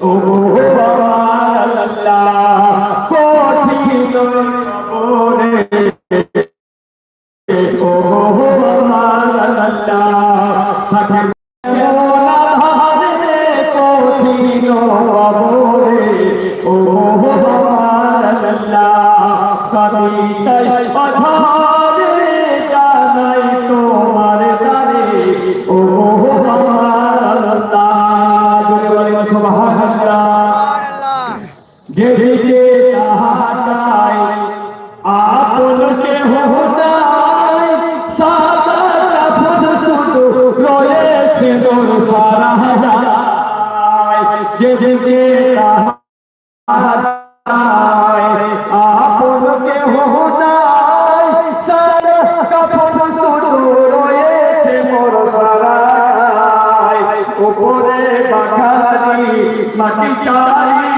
ও কঠিন ও থাকে তোমার দারে ও যেদিকে তাহাতাই আপন কেহ নাই সাদা কাপড় শুধু রয়েছে দোর সারা যায় যেদিকে তাহাতাই আপন কেহ নাই সাদা কাপড় শুধু রয়েছে মোর সারা উপরে বাঘারি মাটি চারি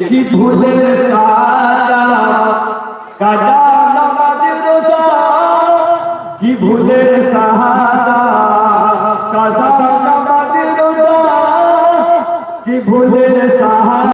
কি ভুলে সাদা কাজা নামাজ রোজা কি ভুলে সাদা কাজা রোজা কি ভুলে